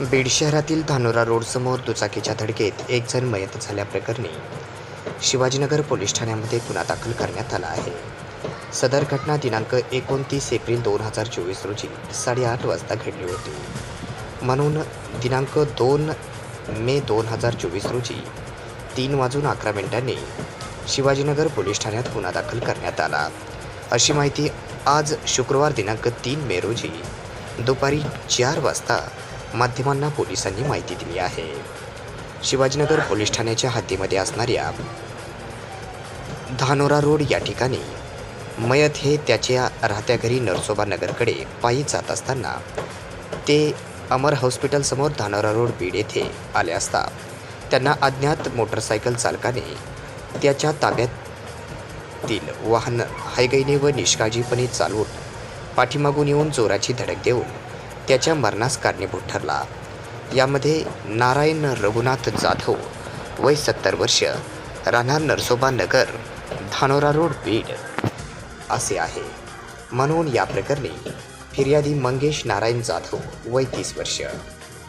बीड शहरातील धानोरा रोडसमोर दुचाकीच्या धडकेत एक जण मयत झाल्याप्रकरणी शिवाजीनगर पोलीस ठाण्यामध्ये गुन्हा दाखल करण्यात आला आहे. सदर घटना दिनांक एकोणतीस एप्रिल दोन हजार चोवीस रोजी साडेआठ वाजता घडली होती. म्हणून दिनांक दोन मे दोन हजार चोवीस रोजी तीन वाजून अकरा मिनिटांनी शिवाजीनगर पोलीस ठाण्यात गुन्हा दाखल करण्यात आला. अशी माहिती आज शुक्रवार दिनांक तीन मे रोजी दुपारी चार वाजता माध्यमांना पोलिसांनी माहिती दिली आहे. शिवाजीनगर पोलीस ठाण्याच्या हद्दीमध्ये असणाऱ्या धानोरा रोड या ठिकाणी मयत हे त्याच्या राहत्या घरी नरसोबा नगरकडे पायी जात असताना ते अमर हॉस्पिटलसमोर धानोरा रोड बीड येथे आले असता. त्यांना अज्ञात मोटरसायकल चालकाने त्याच्या ताब्यातील वाहन हायगैने व निष्काळजीपणे चालवून पाठीमागून येऊन जोराची धडक देऊन त्याच्या मरणास कारणीभूत ठरला. यामध्ये नारायण रघुनाथ जाधव वय सत्तर वर्ष राहणार नरसोबा नगर धानोरा रोड बीड असे आहे. म्हणून या प्रकरणी फिर्यादी मंगेश नारायण जाधव वय तीस वर्ष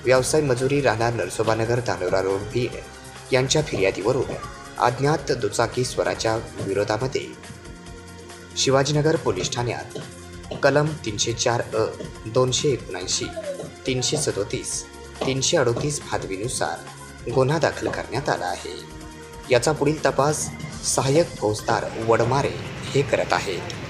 व्यवसाय मजुरी राहणार नरसोबानगर धानोरा रोड बीड यांच्या फिर्यादीवरून अज्ञात दुचाकी स्वराच्या विरोधामध्ये शिवाजीनगर पोलीस ठाण्यात कलम तीनशे चार अ दोनशे एकोणऐंशी तीनशे सदोतीस तीनशे अडोतीस भादवीनुसार गुन्हा दाखल करण्यात आला आहे. याचा पुढील तपास सहाय्यक फौजदार वडमारे हे करत आहेत.